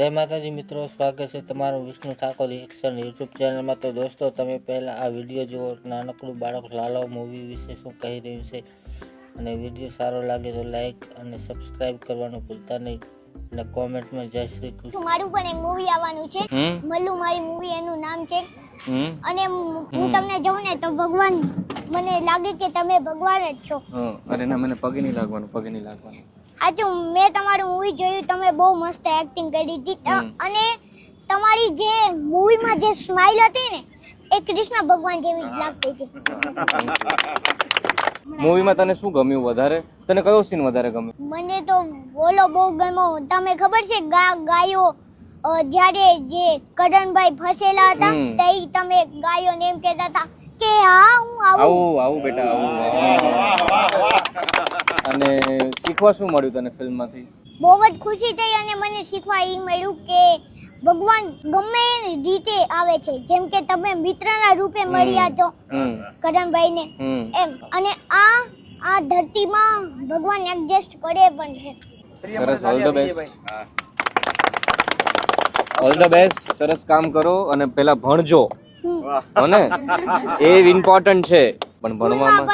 જય માતાજી મિત્રો સ્વાગત છે તમારું વિષ્ણુ ઠાકોર એક્શન યુટ્યુબ ચેનલમાં. તો દોસ્તો તમે પહેલાં આ વીડિયો જુઓ નાનકડું બાળક લાલો મૂવી વિશે શું કહી રહ્યું છે? અને વીડિયો સારો લાગે તો લાઈક અને સબસ્ક્રાઇબ કરવાનું ભૂલતા નહીં. અને કોમેન્ટમાં જય શ્રી કૃષ્ણ. મારું પણ એક મૂવી આવવાનું છે. મલ્લુ મારી મૂવી એનું નામ છે. અને હું તમને જોઉં ને તો ભગવાન મને લાગે કે તમે ભગવાન જ છો. હા. અરે ના મને પગે નહીં લાગવાનું પગે નહીં લાગવાનું. આજો મેં તમારું મૂવી જોયું તમે બહુ મસ્ત એક્ટિંગ કરી હતી. ત- અને તમારી જે મૂવીમાં જે સ્માઈલ હતી ને એ કૃષ્ણ ભગવાન જેવી જ લાગતી છે મૂવીમાં તને શું ગમ્યું વધારે? તને કયો સીન વધારે ગમ્યો? મને તો બોલો બહુ ગમ્યો. તમે ખબર છે ગાયો જ્યારે જે કરણભાઈ ફસેલા હતા તે તઈ તમે ગાયોને એમ કહેતા હતા કે હા હું આવું. આવું આવું બેટા આવું અને શીખવા શું મળ્યું તને ફિલ્મમાંથી? બહુ જ ખુશી થઈ અને મને શીખવા એ મળ્યું કે ભગવાન ગમે રીતે આવે છે. જેમ કે તમે મિત્રના રૂપે મળ્યા છો કરણભાઈને. એમ. અને આ આ ધરતીમાં ભગવાન એડજસ્ટ કરે પણ છે. સરસ all the best all the best સરસ કામ કરો અને પેલા ભણજો. હમ. એ ઇમ્પોર્ટન્ટ છે પણ ભણવામાં